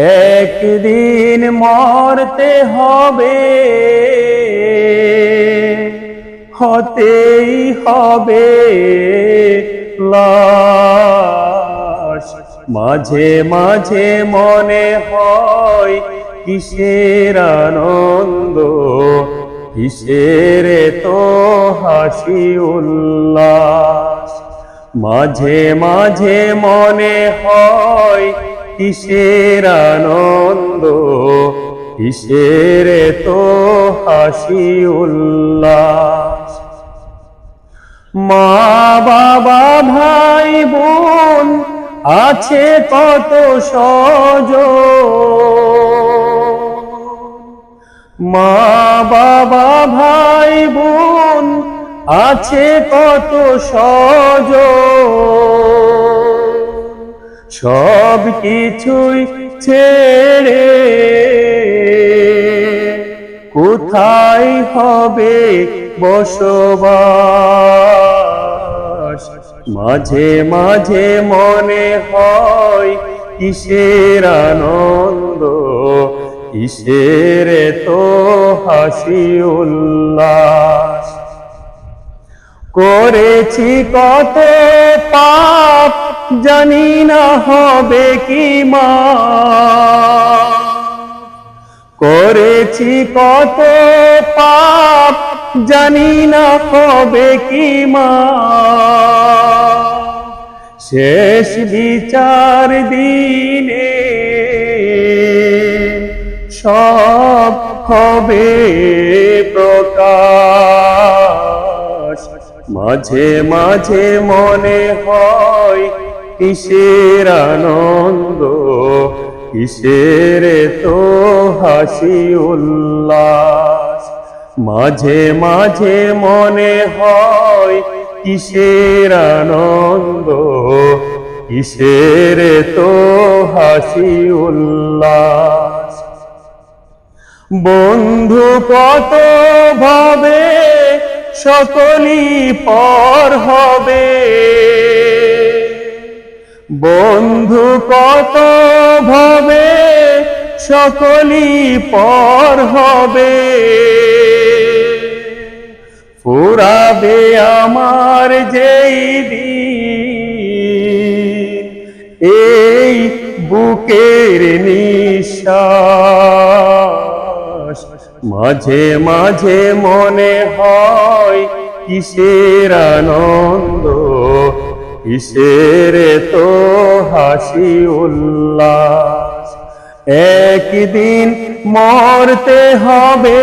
একদিন মরতে হবে, হতেই হবে লাশ। মাঝে মাঝে মনে হয় কিসের আনন্দ, কিসের তো হাসি উল্লাস। মাঝে মাঝে মনে হয় কিসের আনন্দ? কিসের তো হাসি উল্লাস মা, বাবা, ভাই, বোন আছে কত সজ? মা, বাবা, ভাই, বোন আছে কত সজ? সব কিছুই ছেড়ে কোথায় হবে বসবাস? মাঝে মাঝে মনে হয় কিসের আনন্দ, কিসের তো হাসি উল্লাস? করেছি কত পাপ জানি না হবে কি মা। করেছি কত পাপ, জানি না হবে কি মা। শেষ বিচার দিনে সব হবে প্রকাশ। মাঝে মাঝে মনে হয় কিসের আনন্দ? কিসের তো হাসি উল্লাস? মাঝে মাঝে মনে হয় কিসের আনন্দ? কিসের তো হাসি উল্লাস? বন্ধু কত ভাবে, সকলই পর হবে। বন্ধু কত ভাবে, সকলই পর হবে। ফুরাবে আমার যেই এই বুকের নিঃশ্বাস। মাঝে মাঝে মনে হয় কিসের আনন্দ কিসের তো হাসি উল্লাস একদিন মরতে হবে,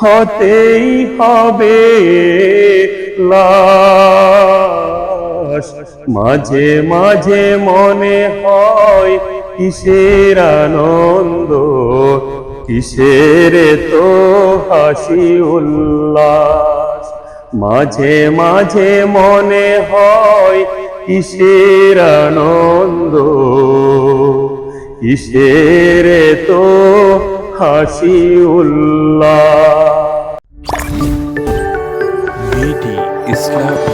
হতেই হবে লাশ। মাঝে মাঝে মনে হয় কিসের আনন্দ, কিসের তো হাসি উল্লাস মাঝে মাঝে মনে হয় কিসের আনন্দ? কিসের তো হাসি উল্লাহ ইসলাম।